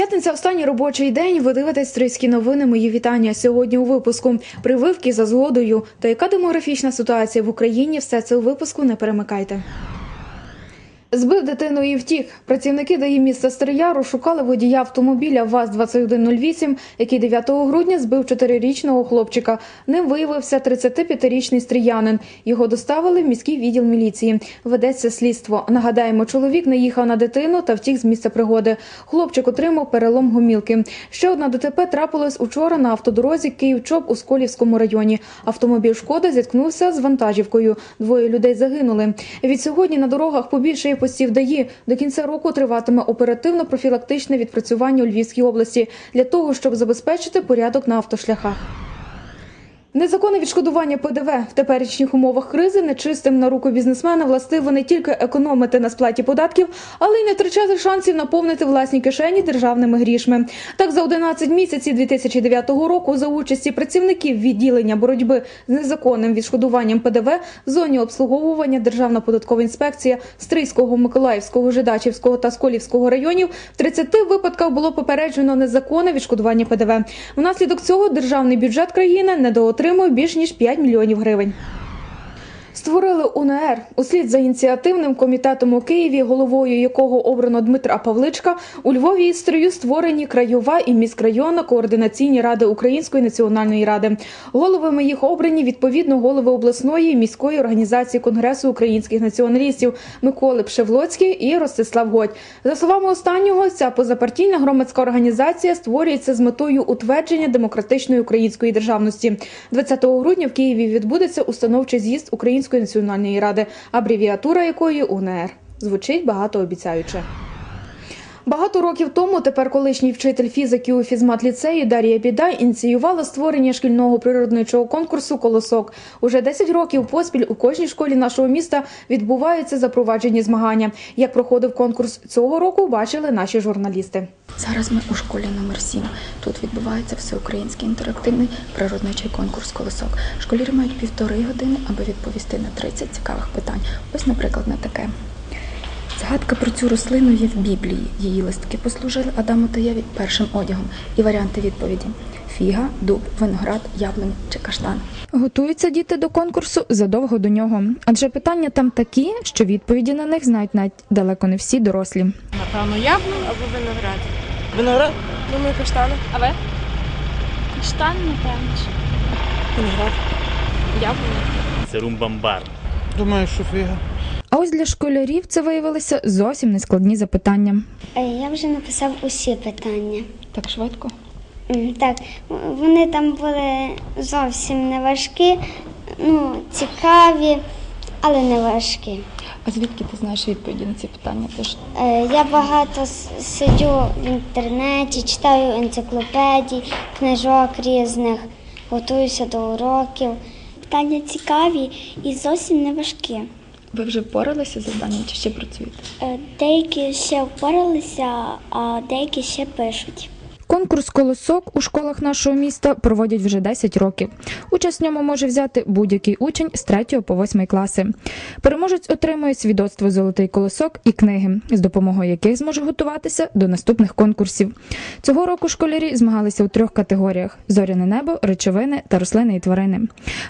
П'ятниця останній робочий день. Ви дивитесь стрийські новини. Мої вітання сьогодні у випуску. Прививки за згодою. Та яка демографічна ситуація в Україні? Все це у випуску. Не перемикайте. Збив дитину і втік. Працівники ДАІ міста Стрия розшукали водія автомобіля ВАЗ-2108, який 9 грудня збив 4-річного хлопчика. Ним виявився 35-річний стріянин. Його доставили в міський відділ міліції. Ведеться слідство. Нагадаємо, чоловік наїхав на дитину та втік з місця пригоди. Хлопчик отримав перелом гомілки. Ще одна ДТП трапилась учора на автодорозі Київ-Чоп у Сколівському районі. Автомобіль шкода зіткнувся з вантажівкою. Двоє людей загинули. Від сьогодні на дорогах побільшає постів ДАІ. До кінця року триватиме оперативно-профілактичне відпрацювання у Львівській області для того, щоб забезпечити порядок на автошляхах. Незаконне відшкодування ПДВ в теперішніх умовах кризи нечистим на руку бізнесмена властиво не тільки економити на сплаті податків, але й не втрачати шансів наповнити власні кишені державними грішми. Так, за 11 місяців 2009 року за участі працівників відділення боротьби з незаконним відшкодуванням ПДВ в зоні обслуговування Державна податкова інспекція Стрийського, Миколаївського, Жидачівського та Сколівського районів в 30 випадках було попереджено незаконне відшкодування ПДВ. Внаслідок цього державний бюджет країни недоотримав отримує більш ніж 5 мільйонів гривень. Створили УНР услід за ініціативним комітетом у Києві, головою якого обрано Дмитра Павличка. У Львові і Стрию створені краєва і міськрайонна координаційні ради Української національної ради. Головами їх обрані відповідно голови обласної і міської організації Конгресу українських націоналістів Миколи Пшевлоцький і Ростислав Годь. За словами останнього, ця позапартійна громадська організація створюється з метою утвердження демократичної української державності. 20 грудня в Києві відбудеться установчий з'їзд Української національної ради, абревіатура якої УНР. Звучить багатообіцяюче. Багато років тому тепер колишній вчитель фізики у фізмат-ліцеї Дар'я Бідай ініціювала створення шкільного природничого конкурсу Колосок. Уже 10 років поспіль у кожній школі нашого міста відбуваються запроваджені змагання. Як проходив конкурс цього року, бачили наші журналісти. Зараз ми у школі номер 7 Тут відбувається всеукраїнський інтерактивний природничий конкурс колосок. Школярі мають півтори години, аби відповісти на 30 цікавих питань. Ось, наприклад, на таке. Згадка про цю рослину є в Біблії. Її листки послужили Адаму та Єві першим одягом. І варіанти відповіді: фіга, дуб, виноград, яблуня чи каштан. Готуються діти до конкурсу задовго до нього, адже питання там такі, що відповіді на них знають навіть далеко не всі дорослі. Напевно, яблуня або виноград. Виноград? Думаю, каштани. А ви? Каштан, напевно. Виноград. Яблуня. Це румбамбар. Думаю, що фіга. А ось для школярів це виявилися зовсім нескладні запитання. Е, Я вже написав усі питання. Так швидко. Так, вони там були зовсім не важкі, ну, цікаві, але не важкі. А звідки ти знаєш відповіді на ці питання? Ти ж Е, Я багато сиджу в інтернеті, читаю енциклопедій, книжок різних, готуюся до уроків. Питання цікаві і зовсім не важкі. Ви вже впоралися з завданням чи ще працюєте? Е, Деякі ще впоралися, а деякі ще пишуть. Конкурс колосок у школах нашого міста проводять вже 10 років. Участь в ньому може взяти будь-який учень з 3 по 8 класи. Переможець отримує свідоцтво Золотий колосок і книги, з допомогою яких зможе готуватися до наступних конкурсів. Цього року школярі змагалися у трьох категоріях: зоряне небо, речовини та рослини і тварини.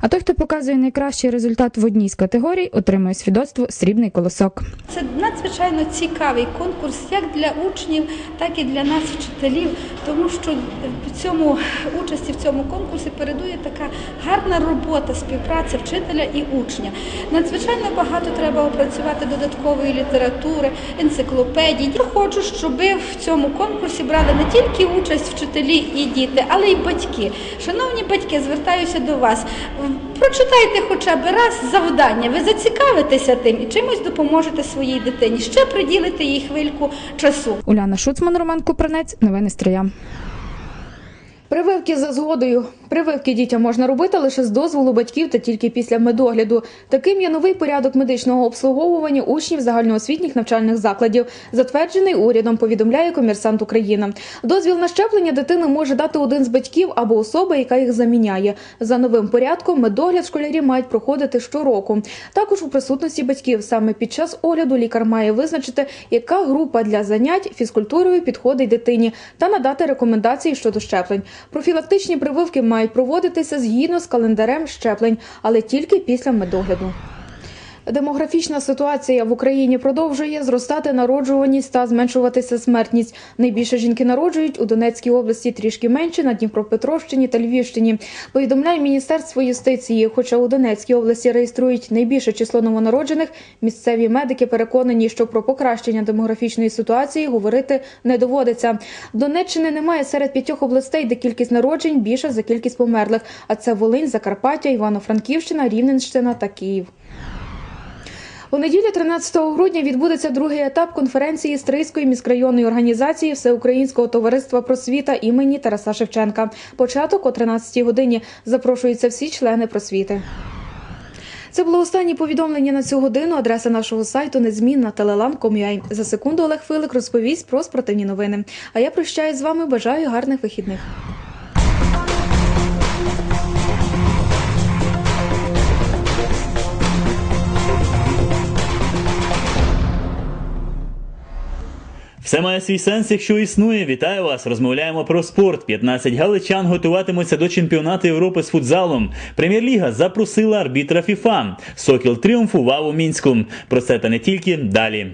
А той, хто показує найкращий результат в одній з категорій, отримує свідоцтво Срібний колосок. Це надзвичайно цікавий конкурс як для учнів, так і для нас, вчителів, тому що в цьому участі в цьому конкурсі передує така гарна робота, співпраця вчителя і учня. Надзвичайно багато треба опрацювати додаткової літератури, енциклопедій. Я хочу, щоб в цьому конкурсі брали не тільки участь вчителі і діти, але й батьки. Шановні батьки, звертаюся до вас. Прочитайте хоча б раз завдання. Ви зацікавитеся тим і чимось допоможете своїй дитині. Ще приділите їй хвильку часу. Уляна Шуцман, Роман Купранець, новини Стрия. Прививки за згодою. Прививки дітям можна робити лише з дозволу батьків та тільки після медогляду. Таким є новий порядок медичного обслуговування учнів загальноосвітніх навчальних закладів, затверджений урядом. Повідомляє комерсант Україна. Дозвіл на щеплення дитини може дати один з батьків або особа, яка їх заміняє. За новим порядком медогляд школярі мають проходити щороку. Також у присутності батьків саме під час огляду лікар має визначити, яка група для занять фізкультурою підходить дитині, та надати рекомендації щодо щеплень. Профілактичні прививки мають проводитися згідно з календарем щеплень, але тільки після медогляду. Демографічна ситуація в Україні продовжує зростати народжуваність та зменшуватися смертність. Найбільше жінки народжують у Донецькій області, трішки менше на Дніпропетровщині та Львівщині. Повідомляє Міністерство юстиції. Хоча у Донецькій області реєструють найбільше число новонароджених, місцеві медики переконані, що про покращення демографічної ситуації говорити не доводиться. Донеччини немає серед п'ятьох областей, де кількість народжень більша за кількість померлих. А це Волинь, Закарпаття, Івано-Франківщина, Рівненщина та Київ. У неділю 13 грудня відбудеться другий етап конференції Стрийської міськрайонної організації Всеукраїнського товариства просвіта імені Тараса Шевченка. Початок о 13 годині. Запрошуються всі члени просвіти. Це було останнє повідомлення на цю годину. Адреса нашого сайту незмінна teleland.com.ua. За секунду Олег Филик розповість про спортивні новини. А я прощаюсь з вами. Бажаю гарних вихідних. Все має свій сенс, якщо існує. Вітаю вас! Розмовляємо про спорт. 15 галичан готуватимуться до чемпіонату Європи з футзалом. Прем'єр-ліга запросила арбітра ФІФА. Сокіл тріумфував у мінську. Про це та не тільки далі.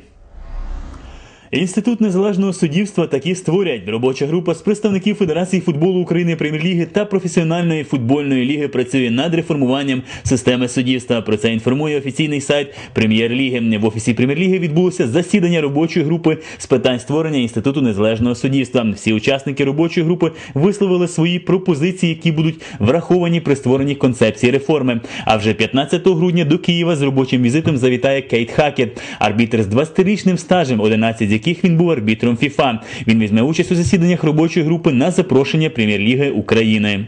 Інститут незалежного суддівства такі створять. Робоча група з представників Федерації футболу України Прем'єр-ліги та професіональної футбольної ліги працює над реформуванням системи суддівства. Про це інформує офіційний сайт Прем'єр-ліги. В офісі Прем'єр-ліги відбулося засідання робочої групи з питань створення інституту незалежного суддівства. Всі учасники робочої групи висловили свої пропозиції, які будуть враховані при створенні концепції реформи. А вже 15 грудня до Києва з робочим візитом завітає Кейт Хакет, арбітр з 20-річним стажем, 11 з яких він був арбітром ФІФА. Він візьме участь у засіданнях робочої групи на запрошення Прем'єр-ліги України.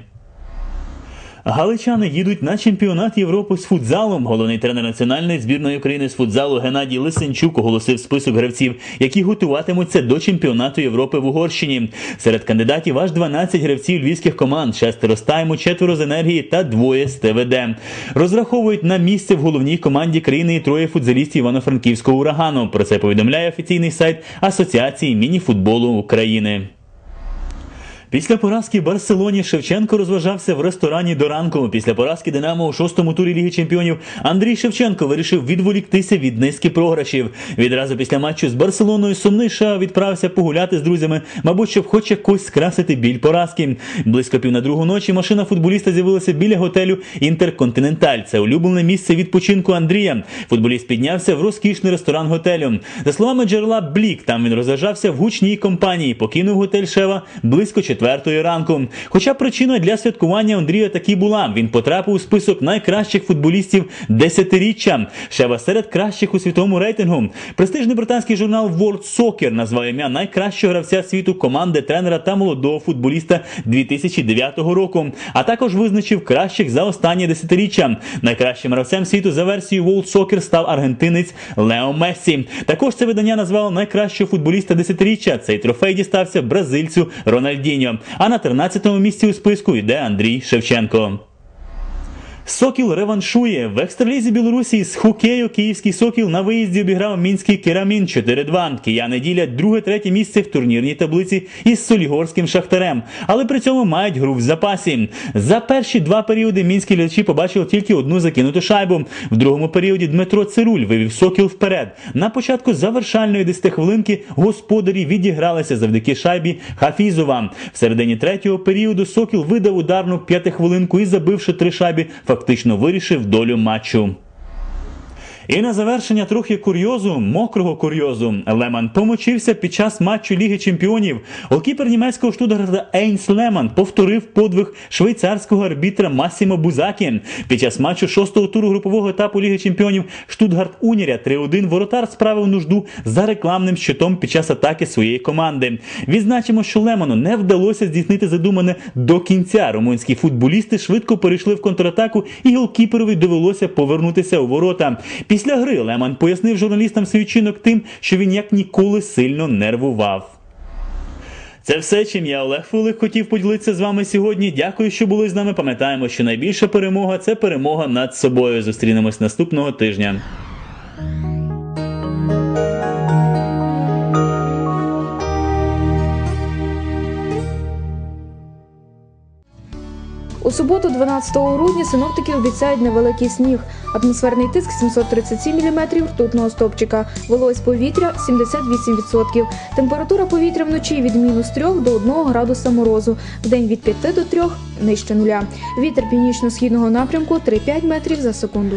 Галичани їдуть на чемпіонат Європи з футзалом. Головний тренер національної збірної України з футзалу Геннадій Лисенчук оголосив список гравців, які готуватимуться до чемпіонату Європи в Угорщині. Серед кандидатів аж 12 гравців львівських команд, шестеро з тайму, четверо з енергії та двоє з ТВД. Розраховують на місце в головній команді країни і троє футзалістів Івано-Франківського урагану. Про це повідомляє офіційний сайт Асоціації міні-футболу України. Після поразки Барселоні Шевченко розважався в ресторані до ранку. Після поразки Динамо у шостому турі Ліги Чемпіонів Андрій Шевченко вирішив відволіктися від низки програшів. Відразу після матчу з Барселоною сумний ша відправився погуляти з друзями, мабуть, щоб хоч якось скрасити біль поразки. Близько пів на другу ночі машина футболіста з'явилася біля готелю Інтерконтиненталь. Це улюблене місце відпочинку Андрія. Футболіст піднявся в розкішний ресторан готелю. За словами джерела Блік, там він розважався в гучній компанії. Покинув готель Шева близько четвертої ранку. Хоча причиною для святкування Андрія таки була. Він потрапив у список найкращих футболістів десятиріччя. Шева серед кращих у світовому рейтингу. Престижний британський журнал World Soccer назвав ім'я найкращого гравця світу команди тренера та молодого футболіста 2009 року. А також визначив кращих за останнє десятиріччя. Найкращим гравцем світу за версією World Soccer став аргентинець Лео Мессі. Також це видання назвало найкращого футболіста десятиріччя. Цей трофей дістався бразильцю Рональдіньо. А на 13-му місці у списку йде Андрій Шевченко. Сокіл реваншує в екстралізі Білорусі з хокею Київський Сокіл на виїзді обіграв мінський Керамін 4-2. Кияни ділять друге-третє місце в турнірній таблиці із Солігорським Шахтарем, але при цьому мають гру в запасі. За перші два періоди мінські глядачі побачили тільки одну закинуту шайбу. В другому періоді Дмитро Цируль вивів Сокіл вперед. На початку завершальної 10 хвилинки господарі відігралися завдяки шайбі Хафізова. В середині третього періоду Сокіл видав ударну п'ятихвилинку і забивши три шайби, фактично вирішив долю матчу. І на завершення трохи курйозу, мокрого курйозу. Леман помочився під час матчу Ліги Чемпіонів. Голкіпер німецького Штутгарта Ейнс Леман повторив подвиг швейцарського арбітра Масімо Бузакі. Під час матчу шостого туру групового етапу Ліги Чемпіонів Штутгарт Уніря 3-1 воротар справив нужду за рекламним щитом під час атаки своєї команди. Відзначимо, що Леману не вдалося здійснити задумане до кінця. Румунські футболісти швидко перейшли в контратаку, і голкіперові довелося повернутися у ворота. Після гри Леман пояснив журналістам свій чинок тим, що він як ніколи сильно нервував. Це все, чим я Олег Фулик хотів поділитися з вами сьогодні. Дякую, що були з нами. Пам'ятаємо, що найбільша перемога це перемога над собою. Зустрінемось наступного тижня. У суботу, 12 грудня, синоптики обіцяють невеликий сніг. Атмосферний тиск 737 мм ртутного стопчика. Вологість повітря 78%. Температура повітря вночі від мінус 3 до 1 градуса морозу. В день від 5 до 3 нижче нуля. Вітер північно-східного напрямку 3-5 метрів за секунду.